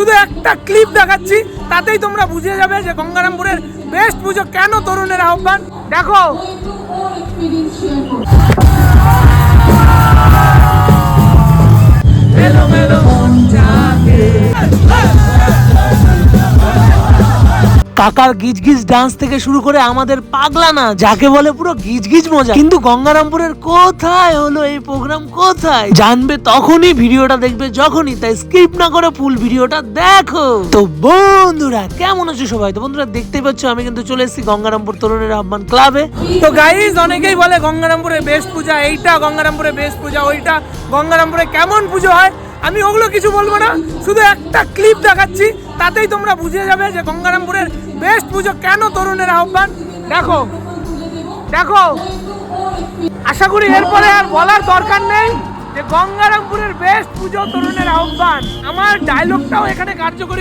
শুধু একটা ক্লিপ দেখাচ্ছি, তাতেই তোমরা বুঝে যাবে যে গঙ্গারামপুরের বেস্ট পুজো কেন তরুণের আহ্বান। দেখো। কাকার গিজ গিজ ডান্স থেকে শুরু করে আমাদের পাগলা না যাকে বলে পুরো গিজ গিজ মজা। কিন্তু গঙ্গারামপুরের কোথায় হলো এই প্রোগ্রাম কোথায়? জানবে তখনই, ভিডিওটা দেখবে যখনই, তাই স্কিপ না করে ফুল ভিডিওটা দেখো। তো বন্ধুরা, কেমন আছো সবাই? তো বন্ধুরা, দেখতেই পাচ্ছ, আমি কিন্তু চলে এসেছি গঙ্গারামপুর তরুণের আহ্বান ক্লাবে তো গাইজ অনেকেই বলে গঙ্গারামপুরে বেস্ট পূজা, এইটা গঙ্গারামপুরে বেস্ট পূজা, ওইটা গঙ্গারামপুরে কেমন পুজো হয়? আমি ওগুলো কিছু বলব না। শুধু একটা ক্লিপ দেখাচ্ছি, তাতেই তোমরা বুঝে যাবে যে গঙ্গারামপুরের বেস্ট পুজো কেন তরুণের আহ্বান। দেখো দেখো। আশা করি এরপরে আর বলার দরকার নেই যে গঙ্গারামপুরের বেস্ট পুজো তরুণের আহ্বান। আমার ডায়লগটাও এখানে কার্যকরী